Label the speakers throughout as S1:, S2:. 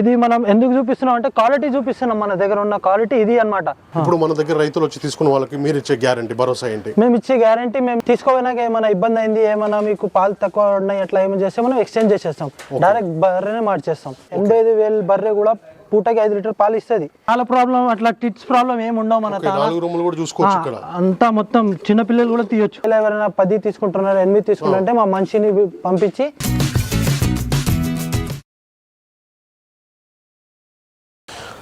S1: ఇది మనం ఎందుకు చూపిస్తున్నాం అంటే క్వాలిటీ చూపిస్తున్నాం మన దగ్గర ఉన్న క్వాలిటీ ఇది అన్నమాట.
S2: ఇప్పుడు మన దగ్గర రైతులు వచ్చి తీసుకున్న వాళ్ళకి మీరు ఇచ్చే గ్యారంటీ భరోసా ఏంటి?
S1: మేము ఇచ్చే గ్యారంటీ మేము తీసుకోపోయినాక ఏమైనా ఇబ్బంది అయింది ఏమైనా మీకు పాలు తక్కువ ఉన్నాయి అట్లా ఏమైనా చేస్తే మనం ఎక్స్చేంజ్ చేసేస్తాం. డైరెక్ట్ బర్రెనే మార్చేస్తాం. ఎనభై ఐదు వేలు బర్రె కూడా పూటకి ఐదు లీటర్ పాలు ఇస్తుంది. చాలా ప్రాబ్లం అట్లా టిట్స్ ప్రాబ్లం ఏమి ఉండవు మన
S2: ఓకే, నాలుగు రూములు కూడా చూసుకోవచ్చు ఇక్కడ.
S1: అంతా మొత్తం చిన్న పిల్లలు కూడా తీయొచ్చు. ఎవరైనా పది తీసుకుంటున్నారు ఎనిమిది తీసుకుంటారంటే మా మనిషిని పంపించి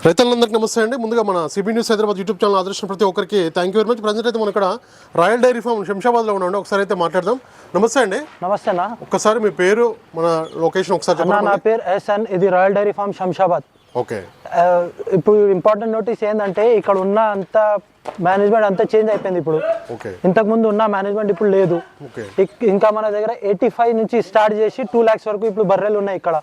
S2: రైతులందరికీ నమస్తే అండి. ముందుగా మన CB news Hyderabad YouTube channel ఆదర్శించిన ప్రతి ఒక్కరికి thank you very much present అయితే మనం ఇక్కడ రాయల్ డైరీ ఫామ్ శంషాబాద్లో ఉన్నాం ఒకసారి అయితే మాట్లాడదాం. నమస్తే అండి.
S1: నమస్తేనా
S2: ఒక్కసారి మీ పేరు మన లొకేషన్ ఒకసారి
S1: నా పేరు ఎస్ఎన్ ఇది royal dairy farm Shamshabad.
S2: Okay.
S1: ఇప్పుడు ఇంపార్టెంట్ నోటీస్ ఏంటంటే ఇక్కడ ఉన్న అంత మేనేజ్మెంట్ అంతా చేంజ్ అయిపోయింది ఇప్పుడు. ఇంతకు ముందు ఉన్న మేనేజ్మెంట్ ఇప్పుడు లేదు. ఇక్- మన దగ్గర ఎయిటీ ఫైవ్ నుంచి స్టార్ట్ చేసి టూ లాక్స్ వరకు ఇప్పుడు బర్రెలు ఉన్నాయి ఇక్కడ.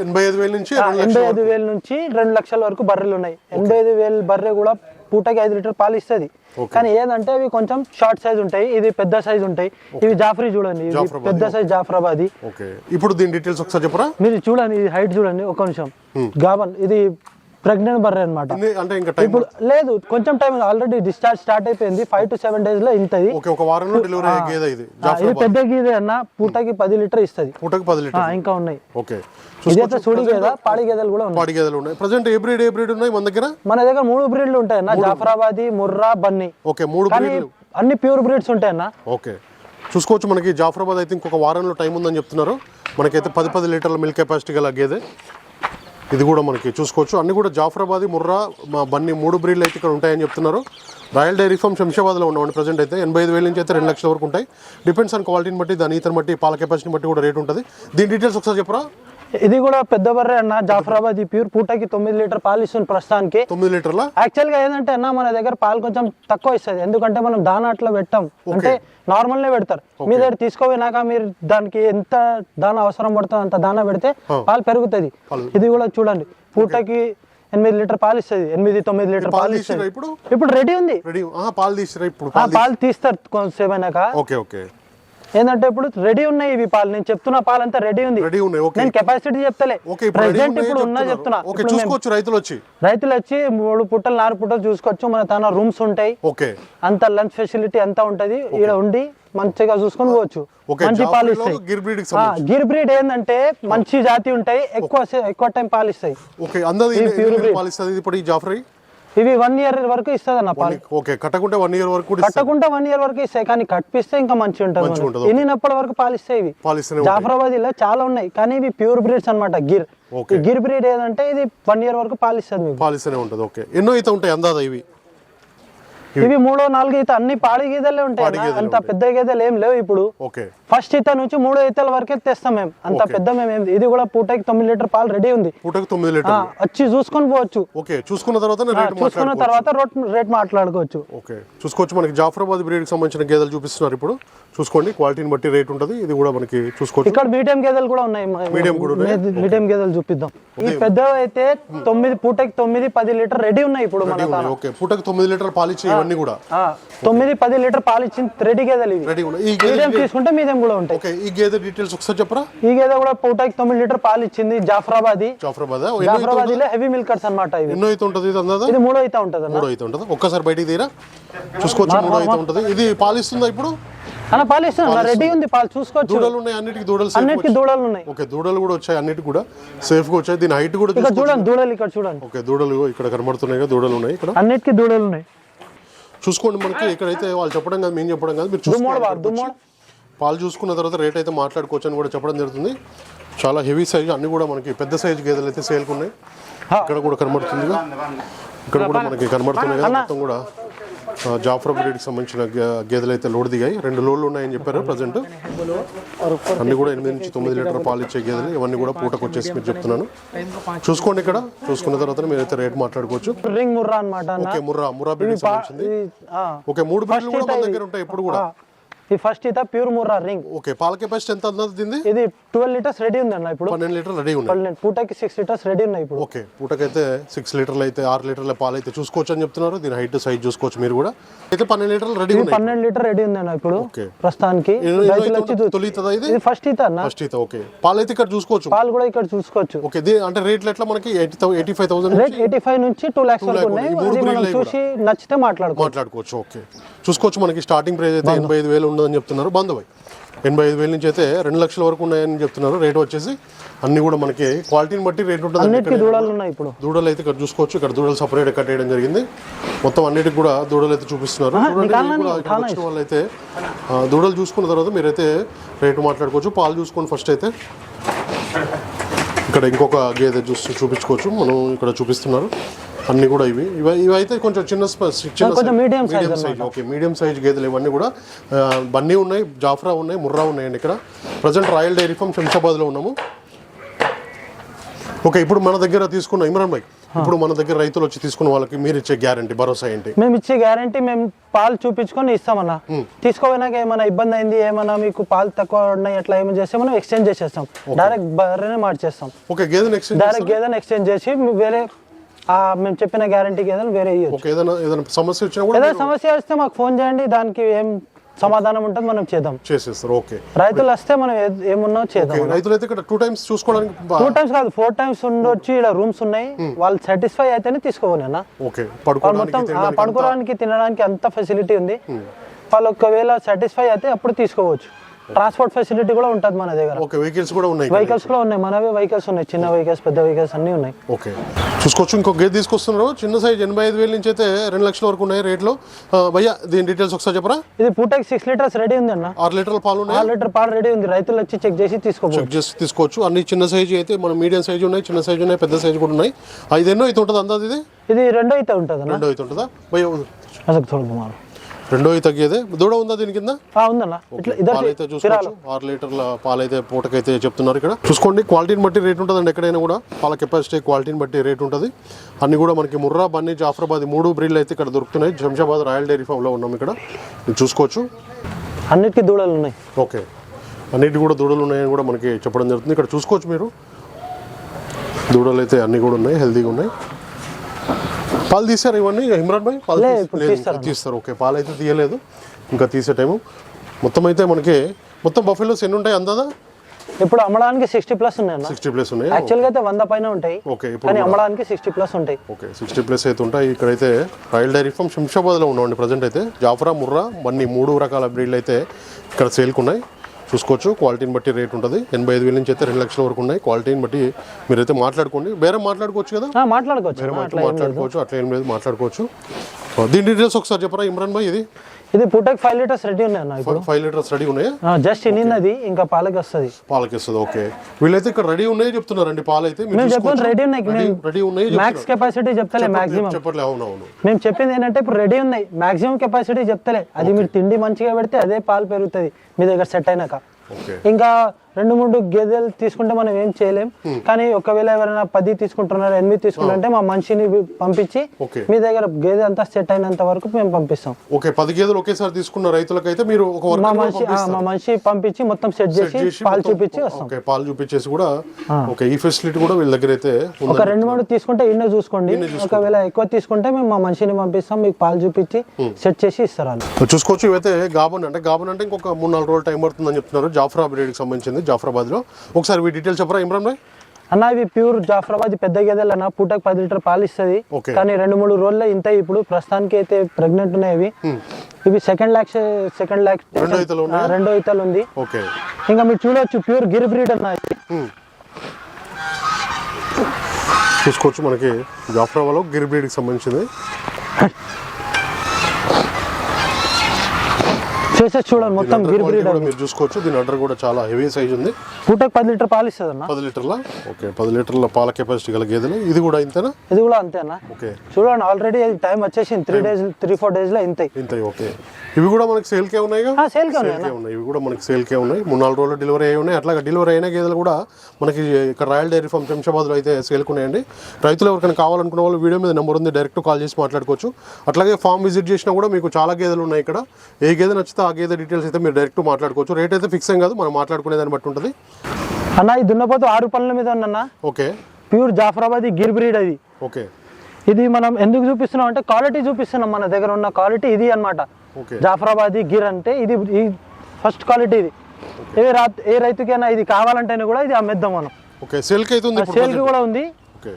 S2: ఎనభై ఐదు వేల నుంచి
S1: ఆ,
S2: రెండు
S1: ఎనభై
S2: లక్షల
S1: ఐదు వేల నుంచి రెండు లక్షల వరకు బర్రెలు ఉన్నాయి. ఎనభై ఐదు వేల బర్రె కూడా పూటకి ఐదు లీటర్ పాలు ఇస్తుంది. కానీ ఏంటంటే అవి కొంచెం షార్ట్ సైజ్ ఉంటాయి ఇది పెద్ద సైజ్ ఉంటాయి. ఇవి జాఫ్రీ చూడండి పెద్ద సైజ్ జాఫ్రాబాది.
S2: ఇప్పుడు దీని డీటెయిల్స్ ఒకసారి చెప్పరా?
S1: మీరు చూడండి ఇది హైట్ చూడండి ఒక నిమిషం. గాబన్ ఇది ప్రెగ్నెంట్ బర్రె అన్నమాట.
S2: ఇన్ని అంటే ఇంకా టైం
S1: ఇప్పుడు లేదు కొంచెం టైం ఆల్రెడీ డిశ్చార్జ్ స్టార్ట్ అయిపోయింది. ఫైవ్ టు సెవెన్ డేస్లో ఇంతది.
S2: ఇది.
S1: పెద్ద గీదే అన్న పూటకి పది లీటర్ ఇస్తుంది.
S2: పూటకి పది లీటర్.
S1: ఇంకా ఉన్నాయి.
S2: ఓకే.
S1: ఇదైతే సుడి గేద పాడి గేదెలు కూడా ఉన్నాయి.
S2: పాడి గేదెలు ఉన్నాయి. ప్రజెంట్ ఏ బ్రీడ్ ఏ బ్రీడ్ ఉన్నాయి మన దగ్గర?
S1: మన దగ్గర మూడు బ్రీడ్లు ఉంటాయి అన్న. జాఫరాబాది ముర్రా బన్నీ.
S2: ఓకే మూడు బ్రీడ్లు
S1: అన్ని ప్యూర్ బ్రీడ్స్ ఉంటాయి అన్న.
S2: ఓకే. చూసుకోవచ్చు మనకి జాఫరాబాద్ అయితే ఇంకొక వారంలో టైం ఉందని చెప్తున్నారు. మనకైతే పది పది లీటర్ల మిల్క్ కెపాసిటీ గల గేదె. ఇది కూడా మనకి చూసుకోవచ్చు. అన్ని కూడా జాఫరాబాద్ ముర్రా మా బన్నీ మూడు బ్రీడ్లు అయితే ఇక్కడ ఉంటాయని చెప్తున్నారు. రాయల్ డైరీ ఫామ్ శంషాబాద్లో ఉన్నామండి ప్రజెంట్ అయితే. ఎనభై ఐదు వేల నుంచి అయితే రెండు లక్షల వరకు ఉంటాయి. డిపెండ్స్ ఆన్ క్వాలిటీని బట్టి దాని ఇతర బట్టి పాల కెపాసిటీని బట్టి కూడా రేట్ ఉంటుంది. దీని డీటెయిల్స్ ఒకసారి చెప్పరా?
S1: ఇది కూడా పెద్ద బర్రె అన్న జాఫరాబాద్ ఈ ప్యూర్ పూటకి తొమ్మిది లీటర్ పాలు ఇస్తుంది ప్రస్తుతానికి.
S2: తొమ్మిది లీటర్ల?
S1: యాక్చువల్గా ఏంటంటే అన్న మన దగ్గర పాలు కొంచెం తక్కువ ఇస్తుంది. ఎందుకంటే మనం దానా అట్లా పెట్టాం అంటే నార్మల్ నే పెడతారు. మీ దగ్గర తీసుకోపోయినాక మీరు దానికి ఎంత దానా అవసరం పడుతుందో అంత దానా పెడితే పాలు పెరుగుతుంది. ఇది కూడా చూడండి. పూటకి ఎనిమిది లీటర్ పాలు ఇస్తుంది. ఎనిమిది తొమ్మిది లీటర్
S2: పాలు
S1: ఇస్తుంది.
S2: ఇప్పుడు?
S1: రెడీ ఉంది.
S2: పాలు
S1: తీస్తారు కొంతసేపు అయినాక.
S2: Okay okay.
S1: ఏంటంటే ఇప్పుడు రెడీ ఉన్నాయి ఇవి పాలు. నేను చెప్తున్న పాలు అంతా రెడీ ఉంది.
S2: రెడీ ఉన్నాయి ఓకే.
S1: నేను కెపాసిటీ చెప్తలే. ప్రెసెంట్ ఇప్పుడు ఉన్నా. చెప్తున్నా.
S2: ఓకే చూసుకోవచ్చు రైతులు వచ్చి.
S1: రైతులు వచ్చి మూడు పుట్టలు నాలుగు పుట్టలు చూసుకోవచ్చు. మన తన రూమ్స్ ఉంటాయి.
S2: ఓకే.
S1: అంత లంచ్ ఫెసిలిటీ అంతా ఉంటది. ఈడ ఉండి మంచిగా చూసుకొని పోవచ్చు. మంచి పాలు ఇస్తాయి
S2: గిర్ బ్రీడ్
S1: ఏంటంటే మంచి జాతి ఉంటాయి. ఎక్కువ ఎక్కువ టైం పాలు ఇస్తాయి
S2: ఓకే ఇది ఇప్పుడు ఈ జాఫరీ?
S1: ఇవి వన్ ఇయర్ వరకు ఇస్తుంది అన్న పాలు.
S2: ఓకే కట్టకుంటే వన్ ఇయర్ వరకు.
S1: కట్టకుండా వన్ ఇయర్ వరకు ఇస్తాయి కానీ కట్పిస్తే ఇంకా మంచి ఉంటుంది ఎన్నినప్పటి వరకు పాలు ఇస్తాయి ఇవి. జాఫరాబాద్ ఇలా చాలా ఉన్నాయి కానీ ఇవి ప్యూర్ బ్రీడ్స్ అన్నమాట గిర్. గిర్ బ్రీడ్ ఏదంటే ఇది వన్ ఇయర్ వరకు పాలు ఇస్తుంది మీకు.
S2: పాలు ఇస్తూనే ఉంటుంది ఓకే ఎన్నో అయితే ఉంటాయి అందాదా ఇవి?
S1: ఇవి మూడో నాలుగు ఈత అన్ని పాడి గీతలే ఉంటాయి.
S2: గేదెలే
S1: అంత పెద్ద గీతలు ఏం లేవు ఇప్పుడు.
S2: ఓకే
S1: ఫస్ట్ ఈత నుంచి మూడో ఈతల వరకే తెస్తాం మేము. అంత పెద్ద మేము ఇది కూడా పూటకి తొమ్మిది లీటర్ పాలు రెడీ ఉంది.
S2: పూటకు తొమ్మిది
S1: ఆ,
S2: లీటర్లు
S1: వచ్చి చూసుకొని పోవచ్చు.
S2: ఓకే చూసుకున్న తర్వాత
S1: చూసుకున్న తర్వాత రోట్ రేట్ మాట్లాడుకోవచ్చు.
S2: ఓకే చూసుకోవచ్చు. మనకి జాఫరాబాద్ బ్రీడ్కి సంబంధించిన గేదెలు చూపిస్తున్నారు ఇప్పుడు. చూసుకోండి క్వాలిటీని బట్టి రేట్ ఉంటుంది. ఇది కూడా మనకి చూసుకోవచ్చు.
S1: ఇక్కడ మీడియం గేదెలు కూడా ఉన్నాయి.
S2: Medium కూడా?
S1: మీడియం గేదెలు చూపిద్దాం. ఈ పెద్దవి అయితే తొమ్మిది పూటకి తొమ్మిది పది లీటర్ రెడీ ఉన్నాయి ఇప్పుడు మన
S2: ఓకే పూటకు తొమ్మిది లీటర్ పాలు ఇచ్చే ఇవన్నీ కూడా.
S1: తొమ్మిది పది లీటర్ పాలు ఇచ్చిన రెడీ గేదెలు ఇవి. మీడియం తీసుకుంటే మీడియం కూడా ఉంటాయి.
S2: ఓకే ఈ గేదె డీటెయిల్స్ ఒకసారి చెప్పరా?
S1: ఈ గేదె కూడా పూటకి తొమ్మిది లీటర్ పాలు ఇచ్చింది జాఫరాబాది.
S2: జాఫరాబాద్?
S1: జాఫరాబాదీలో హెవీ మిల్కర్స్ అన్నమాట ఇవి.
S2: ఎన్నో అయితే ఉంటుంది ఇది అందాదా?
S1: ఇది మూడో అయితే ఉంటుంది
S2: మూడో అయితే ఉంటుంది? ఒక్కసారి బయటికి తీరా. చూసుకోవచ్చు మూడో అయితే ఉంటుంది? ఇది పాలు ఇస్తుందా ఇప్పుడు?
S1: అన్న పాలు ఇస్తున్నా. రెడీ ఉంది పాలు చూసుకోవచ్చు.
S2: దూడలు ఉన్నాయి అన్నిటికి దూడలు
S1: అన్నిటికీ దూడలు ఉన్నాయి.
S2: ఓకే దూడలు కూడా వచ్చాయి అన్నిటికి కూడా సేఫ్గా వచ్చాయి. దీని హైట్ కూడా
S1: చూడండి దూడలు ఇక్కడ చూడండి.
S2: ఓకే దూడలు ఇక్కడ కనబడుతున్నాయి దూడలు ఉన్నాయి ఇక్కడ.
S1: అన్నిటికీ దూడలు ఉన్నాయి.
S2: చూసుకోండి మనకి ఇక్కడైతే వాళ్ళు చెప్పడం కాదు మేము చెప్పడం కాదు మీరు చూసుకోండి. పాలు చూసుకున్న తర్వాత రేట్ అయితే మాట్లాడుకోవచ్చు అని కూడా చెప్పడం జరుగుతుంది. చాలా హెవీ సైజ్ అన్ని కూడా మనకి పెద్ద సైజ్ గేదెలు అయితే సేల్కి ఉన్నాయి. ఇక్కడ కూడా కనబడుతుంది ఇక్కడ కూడా మనకి కనబడుతున్నాయి కదా. మొత్తం కూడా జాఫర్ బ్రీడ్కి సంబంధించిన గేదెలు అయితే లోడ్ దిగాయి. రెండు లోడ్లు ఉన్నాయని చెప్పారు ప్రజెంట్ అన్ని కూడా ఎనిమిది నుంచి తొమ్మిది లీటర్ పాలు ఇచ్చే గేదెలు. ఇవన్నీ కూడా పూటకు వచ్చేసి మీరు చెప్తున్నాను. చూసుకోండి ఇక్కడ. చూసుకున్న తర్వాత మీరైతే రేట్ మాట్లాడుకోవచ్చు. ఓకే ముర్రా. ముర్రా బ్రీడ్కి సంబంధించింది. ఓకే మూడు బ్రీడ్లు కూడా మన దగ్గర ఉంటాయి ఇప్పుడు కూడా.
S1: ఈ ఫస్ట్ ఈత ప్యూర్ ముర్రా రింగ్
S2: ఓకే పాల కెపాసిటీ ఎంత అన్నది దీనిది
S1: ఇది ట్వెల్వ్ లీటర్స్ రెడీ ఉంది అన్న ఇప్పుడు.
S2: పన్నెండు లీటర్లు రెడీ ఉన్నాయి.
S1: పన్నెండు పూటకి సిక్స్ లీటర్స్ రెడీ ఉన్నాయి ఇప్పుడు.
S2: ఓకే పూటకైతే సిక్స్ లీటర్లు అయితే ఆరు లీటర్ల పాలు అయితే చూసుకోవచ్చు అని చెప్తున్నారు. దీని హైట్ సైజ్ చూసుకోవచ్చు మీరు కూడా. అయితే పన్నెండు లీటర్లు రెడీ ఉన్నాయి.
S1: పన్నెండు లీటర్ రెడీ ఉంది అన్న ఇప్పుడు
S2: ఓకే.
S1: ప్రస్తుతానికి. రైతులు వచ్చి
S2: అయితే తొలి అవుతుందా ఇది?
S1: ఇది ఫస్ట్ ఈత అన్న.
S2: ఫస్ట్ అయితే ఓకే. పాలు అయితే ఇక్కడ చూసుకోవచ్చు.
S1: పాలు కూడా ఇక్కడ చూసుకోవచ్చు.
S2: ఓకే అంటే రేట్లు ఎట్లా మనకి? Eighty eighty five thousand
S1: rate eighty five నుంచి టూ లాక్స్ వరకు
S2: lakh
S1: ఉన్నాయి. మనం చూసి నచ్చితే మాట్లాడుకో
S2: మాట్లాడుకోవచ్చు ఓకే. చూసుకోవచ్చు మనకి స్టార్టింగ్ ప్రైస్ అయితే ఎనభై ఐదు వేలు ఉండదని చెప్తున్నారు. బంధువై ఎనభై ఐదు వేల నుంచి అయితే రెండు లక్షల వరకు ఉన్నాయని చెప్తున్నారు. రేట్ వచ్చేసి అన్ని కూడా మనకి క్వాలిటీని బట్టి రేట్ ఉంటుంది
S1: దూడలు ఉన్నాయి ఇప్పుడు.
S2: దూడలు అయితే ఇక్కడ చూసుకోవచ్చు. ఇక్కడ దూడలు సపరేట్ కట్టేయడం జరిగింది. మొత్తం అన్నిటికి కూడా దూడలు అయితే చూపిస్తున్నారు. వచ్చిన వాళ్ళు అయితే దూడలు చూసుకున్న తర్వాత మీరైతే రేటు మాట్లాడుకోవచ్చు. పాలు చూసుకోండి ఫస్ట్ అయితే. ఇక్కడ ఇంకొక గేదె చూసి చూపించుకోవచ్చు. మనం ఇక్కడ చూపిస్తున్నారు. అన్ని కూడా ఇవి. ఇవి ఇవి అయితే కొంచెం చిన్న medium size okay medium size గేదెలు ఇవన్నీ కూడా బన్నీ ఉన్నాయి జాఫ్రా ఉన్నాయి ముర్రా ఉన్నాయండి ఇక్కడ. ప్రజెంట్ రాయల్ డైరీ ఫామ్ శంషాబాద్లో ఉన్నాము. ఓకే ఇప్పుడు మన దగ్గర తీసుకున్న ఇమ్రాన్ భాయ్ ఇప్పుడు మన దగ్గర రైతులు వచ్చి తీసుకున్న వాళ్ళకి మీరు ఇచ్చే గ్యారంటీ భరోసా ఏంటి?
S1: మేము ఇచ్చే గ్యారంటీ మేము పాలు చూపించుకొని ఇస్తామన్నా. తీసుకోపోయినాక ఏమైనా ఇబ్బంది అయింది ఏమైనా మీకు పాలు తక్కువ ఉన్నాయి అట్లా ఏమైనా చేస్తే మనం ఎక్స్చేంజ్ చేసేస్తాం. డైరెక్ట్ బర్రెనే మార్చేస్తాం.
S2: ఓకే గేదెని ఎక్స్చేంజ్
S1: డైరెక్ట్ గేదెని ఎక్స్చేంజ్ చేసి వేరే మేము చెప్పిన గ్యారంటీ గేదెలు వేరే ఇవ్వచ్చు
S2: ఏదైనా ఏదైనా సమస్య వచ్చినా కూడా
S1: ఏదైనా సమస్య వస్తే మాకు ఫోన్ చేయండి దానికి ఏం సమాధానం ఉంటుంది మనం చేద్దాం.
S2: చేసేస్తారు ఓకే.
S1: రైతులు వస్తే మనం ఏమున్నా చేద్దాం
S2: రైతులు అయితే ఇక్కడ టూ టైమ్స్ చూసుకోవడానికి
S1: టూ టైమ్స్ కాదు ఫోర్ టైమ్స్ ఉండొచ్చు ఇక్కడ రూమ్స్ ఉన్నాయి. వాళ్ళు సాటిస్ఫై అయితేనే తీసుకోవాలి అన్న.
S2: ఓకే
S1: మొత్తం పడుకోవడానికి తినడానికి అంత ఫెసిలిటీ ఉంది. వాళ్ళు ఒకవేళ సాటిస్ఫై అయితే అప్పుడు తీసుకోవచ్చు. ట్రాన్స్పోర్ట్ ఫెసిలిటీ కూడా ఉంటుంది మన దగ్గర.
S2: ఓకే వెహికల్స్ కూడా ఉన్నాయి.
S1: వెహికల్స్ కూడా ఉన్నాయి. మనవే వెహికల్స్ ఉన్నాయి. చిన్న వెహికల్స్ పెద్ద వెహికల్స్ అన్నీ ఉన్నాయి.
S2: ఓకే చూసుకోవచ్చు ఇంకో గేదె తీసుకొస్తున్నారు చిన్న సైజ్ ఎనభై ఐదు వేల నుంచి అయితే రెండు లక్షల వరకు ఉన్నాయి రేట్లో. భయ్యా దీని డీటెయిల్స్ ఒకసారి చెప్పరా?
S1: ఇది పూటకి సిక్స్ లీటర్స్ రెడీ ఉంది అన్న.
S2: ఆరు లీటర్ల పాలు ఉన్నాయి.
S1: ఆరు లీటర్ పాలు రెడీ ఉంది. రైతులు వచ్చి చెక్ చేసి తీసుకోవచ్చు
S2: చెక్ చేసి తీసుకోవచ్చు. అన్ని చిన్న సైజు అయితే మన మీడియం సైజు ఉన్నాయి చిన్న సైజు ఉన్నాయి పెద్ద సైజు కూడా ఉన్నాయి. ఐదు ఎన్నో అయితే ఉంటుంది అందాది ఇది?
S1: ఇది రెండో అయితే ఉంటుంది
S2: రెండో అయితే ఉంటుందా? భయ్య
S1: అసలు చూడదు మారు
S2: రెండో అయితే తగ్గేదే? దూడ ఉందా దీని కింద?
S1: ఉందన్న.
S2: పాలైతే చూసుకోవచ్చు. ఆరు లీటర్ల పాలైతే పూటకైతే చెప్తున్నారు ఇక్కడ. చూసుకోండి క్వాలిటీని బట్టి రేట్ ఉంటుందండి ఎక్కడైనా కూడా. పాల కెపాసిటీ క్వాలిటీని బట్టి రేట్ ఉంటుంది. అన్ని కూడా మనకి ముర్రా బన్నీ జాఫరాబాద్ మూడు బ్రీడ్లు అయితే ఇక్కడ దొరుకుతున్నాయి. శంషాబాద్ రాయల్ డైరీ ఫామ్లో ఉన్నాం ఇక్కడ. చూసుకోవచ్చు.
S1: అన్నిటికీ దూడలు ఉన్నాయి.
S2: ఓకే. అన్నిటి కూడా దూడలు ఉన్నాయని కూడా మనకి చెప్పడం జరుగుతుంది. ఇక్కడ చూసుకోవచ్చు మీరు. దూడలు అయితే అన్ని కూడా ఉన్నాయి హెల్తీగా ఉన్నాయి. పాలు తీసారు ఇవన్నీ? ఇమ్రాన్ భాయ్? పాలు
S1: తీస్తారు
S2: ఓకే పాలు అయితే తీయలేదు. ఇంకా తీసే టైము. మొత్తం అయితే మనకి మొత్తం బఫెలోస్ ఎన్ని ఉంటాయి అందాదా
S1: ఇప్పుడు అమ్మడానికి సిక్స్టీ ప్లస్ ఉన్నాయి
S2: సిక్స్టీ ప్లేస్ ఉన్నాయి?
S1: యాక్చువల్గా అయితే వంద పైన ఉంటాయి.
S2: ఓకే ఇప్పుడు
S1: కానీ అమ్మడానికి సిక్స్టీ ప్లస్ ఉంటాయి.
S2: ఓకే సిక్స్టీ ప్లస్ అయితే ఉంటాయి. ఇక్కడైతే రాయల్ డైరీ ఫామ్ శంషాబాద్లో ఉన్నామండి ప్రజెంట్ అయితే. జాఫరా ముర్రా బన్నీ మూడు రకాల బ్రీడ్లు అయితే ఇక్కడ సేల్కి ఉన్నాయి. చూసుకోవచ్చు. క్వాలిటీని బట్టి రేట్ ఉంటుంది. ఎనభై ఐదు వేల నుంచి అయితే రెండు లక్షల వరకు ఉన్నాయి. క్వాలిటీని బట్టి మీరైతే మాట్లాడుకోండి. బేరం మాట్లాడుకోవచ్చు కదా?
S1: మాట్లాడుకోవచ్చు.
S2: మాట్లాడుకోవచ్చు. అట్లా ఏం లేదు. మాట్లాడుకోవచ్చు. దీని డీటెయిల్స్ ఒకసారి చెప్పరా? ఇమ్రాన్ భాయ్ ఇది?
S1: ఇది పూటకి ఫైవ్ లీటర్స్ రెడీ ఉన్నాయి అన్న ఇప్పుడు.
S2: ఫైవ్ లీటర్స్ రెడీ ఉన్నాయా?
S1: జస్ట్ ఇనిన్నది ఇంకా పాలకి వస్తుంది.
S2: పాలకి వస్తుంది ఓకే వీళ్ళైతే ఇక్కడ రెడీ ఉన్నాయో చెప్తున్నారండి పాలు అయితే
S1: మేము చెప్పాను రెడీ ఉన్నాయి
S2: రెడీ ఉన్నాయి
S1: మ్యాక్స్ కెపాసిటీ చెప్తలే మాక్సిమం
S2: చెప్పట్లే అవునవును.
S1: మేము చెప్పింది ఏంటంటే ఇప్పుడు రెడీ ఉన్నాయి మాక్సిమం కెపాసిటీ చెప్తలే. అది మీరు తిండి మంచిగా పెడితే అదే పాలు పెరుగుతుంది మీ దగ్గర సెట్ అయినాక.
S2: ఓకే
S1: ఇంకా రెండు మూడు గేదెలు తీసుకుంటే మనం ఏం చేయలేం. కానీ ఒకవేళ ఎవరైనా పది తీసుకుంటున్నారు ఎనిమిది తీసుకుంటారంటే మా మనిషిని పంపించి మీ దగ్గర గేదె అంతా సెట్ అయినంత వరకు మేము పంపిస్తాం.
S2: ఓకే పది గేదెలు ఒకేసారి తీసుకున్న రైతులకైతే మీరు ఒక
S1: మా మనిషి మా మనిషి పంపించి మొత్తం సెట్ చేసి పాలు చూపించి వస్తాం.
S2: పాలు చూపించేసి కూడా ఓకే ఈ ఫెసిలిటీ కూడా వీళ్ళ దగ్గర అయితే
S1: ఒక రెండు మూడు తీసుకుంటే ఇన్నే చూసుకోండి. ఒకవేళ ఎక్కువ తీసుకుంటే మేము మా మనిషిని పంపిస్తాం మీకు పాలు చూపించి సెట్ చేసి ఇస్తారు
S2: చూసుకోవచ్చు ఇవైతే గాబన్ అంటే గాబన్ అంటే ఇంకొక మూడు నాలుగు రోజులు టైం పడుతుందని చెప్తున్నారు. జాఫ్రా బ్రీడ్కి సంబంధించింది. జాఫ్రాబాద్లో ఒకసారి మీ డీటెయిల్స్ చెప్పరా ఇమ్రాన్ భాయ్?
S1: అన్న ఇవి ప్యూర్ జాఫరాబాద్ పెద్ద గేదెలు అన్న పూటకు పది లీటర్ పాలు ఇస్తుంది. కానీ రెండు మూడు రోజుల్లో ఇంత ఇప్పుడు ప్రస్తుతానికి అయితే ప్రెగ్నెంట్ ఉన్నాయి ఇవి. ఇవి సెకండ్ ల్యాక్ సెకండ్ ల్యాక్
S2: రెండో
S1: ఇతలు ఉంది.
S2: ఓకే.
S1: ఇంకా మీరు చూడొచ్చు ప్యూర్ గిర్ బ్రీడ్ అన్న.
S2: చూసుకోవచ్చు మనకి జాఫ్రాబాలో గిర్ బ్రీడ్కి సంబంధించింది.
S1: చేసే చూడండి మొత్తం గిర్ బ్రీడ్
S2: మీరు చూసుకోవచ్చు. దీని అడ్డర్ కూడా చాలా హెవీ సైజ్ ఉంది.
S1: పూటకు పది లీటర్ పాలు ఇస్తుంది అన్న
S2: పది లీటర్ల? ఓకే పది లీటర్ల పాల కెపాసిటీ గల గేదెలు. ఇది కూడా ఇంతేనా?
S1: ఇది కూడా అంతే అన్న
S2: ఓకే.
S1: చూడండి ఆల్రెడీ టైం వచ్చేసింది. త్రీ డేస్ త్రీ ఫోర్ డేస్లో ఇంతే.
S2: ఇంత ఓకే. ఇవి కూడా మనకి సేల్కే ఉన్నాయిగా?
S1: ఆ, సేల్గా ఉన్నాయి
S2: ఉన్నాయి. ఇవి కూడా మనకి సేల్కే ఉన్నాయి. మూడు నాలుగు రోజులు డెలివరీ అయి ఉన్నాయి. అట్లాగే డెలివరీ అయిన గేదెలు కూడా మనకి ఇక్కడ రాయల్ డైరీ ఫామ్ శంషాబాద్లో అయితే సేల్కి ఉన్నాయండి. రైతులు ఎవరికైనా కావాలనుకున్న వాళ్ళు వీడియో మీద నెంబర్ ఉంది. డైరెక్ట్ కాల్ చేసి మాట్లాడుకోవచ్చు. అట్లాగే ఫామ్ విజిట్ చేసినా కూడా మీకు చాలా గేదెలు ఉన్నాయి ఇక్కడ. ఏ గేదె నచ్చితే ఆ గేదె డీటెయిల్స్ అయితే మీరు డైరెక్ట్ మాట్లాడుకోవచ్చు. రేట్ అయితే ఫిక్స్ ఏం కాదు మనం మాట్లాడుకునే దాన్ని బట్టి ఉంటుంది.
S1: అన్న ఈ దున్నపోతు ఆరు పనుల మీద ఉందన్న
S2: okay.
S1: Pure Jafarabad Gir breed అది.
S2: ఓకే.
S1: ఇది మనం ఎందుకు చూపిస్తున్నాం అంటే క్వాలిటీ చూపిస్తున్నాం మన దగ్గర ఉన్న క్వాలిటీ ఇది అన్నమాట.
S2: ఓకే.
S1: జాఫరాబాదీ గిర్ అంటే ఇది ఈ ఫస్ట్ క్వాలిటీ ఇది. ఏ రా ఏ రైతుకైనా ఇది కావాలంటేనే కూడా ఇది అమ్మేద్దాం మనం.
S2: ఓకే. సేల్కి అయితే ఉంది ఇప్పుడు
S1: సేల్కి కూడా ఉంది.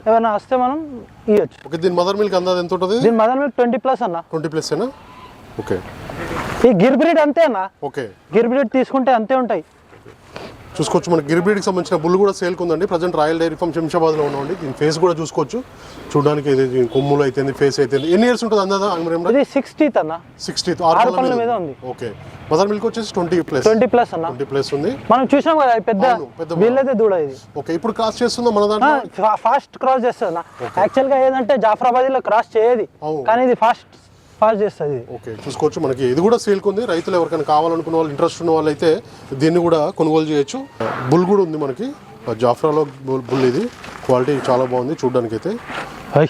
S1: ఏమైనా వస్తే మనం ఇవ్వచ్చు
S2: ఓకే. దీని మదర్ మిల్క్ అందాది ఎంత ఉంటుంది
S1: దీని మదన్ మిల్క్ ట్వంటీ ప్లస్ అన్న.
S2: Twenty plus okay.
S1: ఈ గిర్ బ్రీడ్ అంతే అన్న
S2: ఓకే.
S1: గిర్ బ్రీడ్ తీసుకుంటే అంతే ఉంటాయి.
S2: చూసుకోవచ్చు మన గిరిబీడికి సంబంధించిన బుల్ కూడా సేల్కి ఉందండి. ప్రజెంట్ రాయల్ డైరీ ఫామ్ శంషాబాద్లో ఉన్నామండి. దీని ఫేస్ కూడా చూసుకోవచ్చు. చూడడానికి ఇది కొమ్ములు అయితే ఫేస్ అయితే ఎన్ని ఇయర్స్ ఉంటుంది అందాదా
S1: ఇది సిక్స్టీత్ అన్న.
S2: సిక్స్టీ
S1: ఆరు మీద ఉంది.
S2: ఓకే. మదర్ మిల్క్ వచ్చేసి ట్వంటీ ప్లస్.
S1: ట్వంటీ ప్లస్ అన్న.
S2: ట్వంటీ ప్లస్ ఉంది.
S1: మనం చూసాం కదా పెద్ద
S2: పెద్ద
S1: వీళ్ళైతే దూడ ఇది.
S2: ఓకే ఇప్పుడు క్రాస్ చేస్తుందా మన దాంట్లో?
S1: ఫాస్ట్ క్రాస్ చేస్తుంది యాక్చువల్గా ఏంటంటే జాఫరాబాద్లో క్రాస్ చేయది. కానీ ఇది ఫాస్ట్ ఫాస్ట్ చేస్తుంది.
S2: ఓకే చూసుకోవచ్చు మనకి. ఇది కూడా సేల్కి ఉంది రైతులు ఎవరికైనా కావాలనుకున్న వాళ్ళు ఇంట్రెస్ట్ ఉన్న వాళ్ళు అయితే దీన్ని కూడా కొనుగోలు చేయొచ్చు. బుల్ కూడా ఉంది మనకి. జాఫ్రాలో బుల్ ఇది. క్వాలిటీ చాలా బాగుంది చూడడానికి అయితే
S1: హై.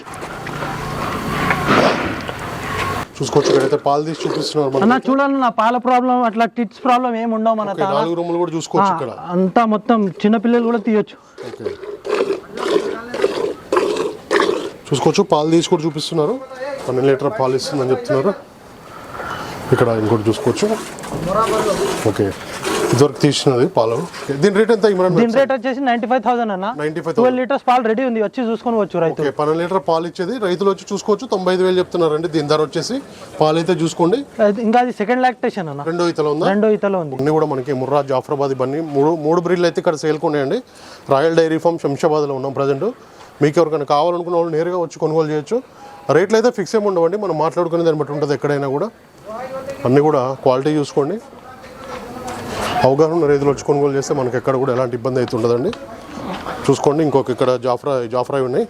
S2: చూసుకోవచ్చు ఇక్కడైతే పాలు తీసి చూపిస్తున్నారు
S1: అన్న చూడాలి నా పాల ప్రాబ్లం అట్లా టిట్స్ ప్రాబ్లం ఏమి ఉండవు మన
S2: నాలుగు రూములు కూడా చూసుకోవచ్చు ఇక్కడ.
S1: అంతా మొత్తం చిన్న పిల్లలు కూడా తీయొచ్చు.
S2: చూసుకోవచ్చు పాలు తీసి కూడా చూపిస్తున్నారు. పన్నెండు లీటర్ పాలు ఇస్తుందని చెప్తున్నారు. ఇక్కడ ఇంకోటి చూసుకోవచ్చు. ఓకే. ఇదివరకు తీసినది పాలు. దీని రేట్ ఎంత ఇమ్రాన్
S1: దీని రేట్ వచ్చేసి నైన్టీ ఫైవ్ థౌసండ్ అన్న.
S2: నైంటీ ఫైవ్
S1: ట్వెల్వ్ లీటర్స్ పాలు రెడీ ఉంది. వచ్చి చూసుకొని వచ్చు రైతు.
S2: పన్నెండు లీటర్ పాలు ఇచ్చేది. రైతులు వచ్చి చూసుకోవచ్చు. తొంభై ఐదు వేలు చెప్తున్నారండి. దీని ధర వచ్చేసి పాలు అయితే చూసుకోండి.
S1: ఇంకా అది సెకండ్ లాక్టేషన్ అన్న.
S2: రెండో ఇతలో ఉందా?
S1: రెండో ఇతలో ఉంది.
S2: అన్ని కూడా మనకి ముర్రా జాఫరాబాద్ ఇవన్నీ మూడు మూడు బ్రీడ్లు అయితే ఇక్కడ సేల్కి ఉన్నాయండి రాయల్ డైరీ ఫామ్ శంషాబాద్లో ఉన్నాం ప్రజెంట్. మీకు ఎవరికైనా కావాలనుకున్న వాళ్ళు నేరుగా వచ్చి కొనుగోలు చేయొచ్చు. రేట్లు అయితే ఫిక్స్ ఏమి ఉండవండి. మనం మాట్లాడుకునే దాన్ని బట్టి ఉంటుంది ఎక్కడైనా కూడా. అన్నీ కూడా క్వాలిటీ చూసుకోండి. అవగాహన ఉన్న రైతులు వచ్చి కొనుగోలు చేస్తే మనకి ఎక్కడ కూడా ఎలాంటి ఇబ్బంది అయితే ఉండదండి. చూసుకోండి. ఇంకొక ఇక్కడ జాఫ్రా జాఫ్రాయి ఉన్నాయి.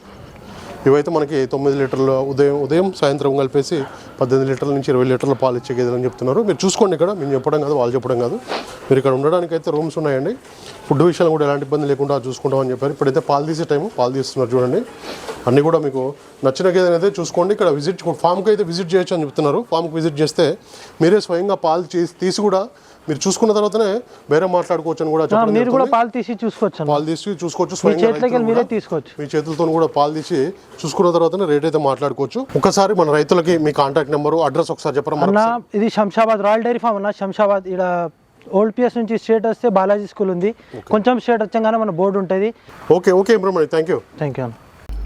S2: ఇవైతే మనకి తొమ్మిది లీటర్ల ఉదయం ఉదయం సాయంత్రం కలిపేసి పద్దెనిమిది లీటర్ల నుంచి ఇరవై లీటర్ల పాలు ఇచ్చే గేదెలని చెప్తున్నారు. మీరు చూసుకోండి ఇక్కడ మేము చెప్పడం కాదు వాళ్ళు చెప్పడం కాదు. మీరు ఇక్కడ ఉండడానికి అయితే రూమ్స్ ఉన్నాయండి. ఫుడ్ విషయంలో కూడా ఎలాంటి ఇబ్బంది లేకుండా చూసుకుంటామని చెప్పారు. ఇప్పుడైతే పాలు తీసే టైం పాలు తీస్తున్నారు చూడండి. అన్నీ కూడా మీకు నచ్చిన గేదెని అయితే చూసుకోండి. ఇక్కడ విజిట్ ఫామ్కి అయితే విజిట్ చేయొచ్చు అని చెప్తున్నారు. ఫామ్కి విజిట్ చేస్తే మీరే స్వయంగా పాలు చేసి తీసి కూడా మీరు చూసుకున్న తర్వాతనే వేరే మాట్లాడుకోవచ్చు అని కూడా
S1: మీరు కూడా. పాలు తీసి చూసుకోవచ్చు
S2: పాలు తీసి చూసుకోవచ్చు
S1: మీరే తీసుకోవచ్చు.
S2: మీ చేతులతో కూడా పాలు తీసి చూసుకున్న తర్వాతనే రేట్ అయితే మాట్లాడుకోవచ్చు. ఒకసారి మన రైతులకి మీ కాంటాక్ట్ నెంబరు అడ్రస్ ఒకసారి చెప్పరా
S1: ఇది శంషాబాద్ రాయల్ డైరీ ఫామ్ అన్న శంషాబాద్ ఇక్కడ ఓల్డ్ పిఎస్ నుంచి స్టేట్ వస్తే బాలాజీ స్కూల్ ఉంది. కొంచెం స్టేట్ వచ్చాగానే మన బోర్డు ఉంటుంది.
S2: ఓకే ఓకే ఇబ్రహ్మణి థ్యాంక్ యూ
S1: థ్యాంక్ యూ అన్న.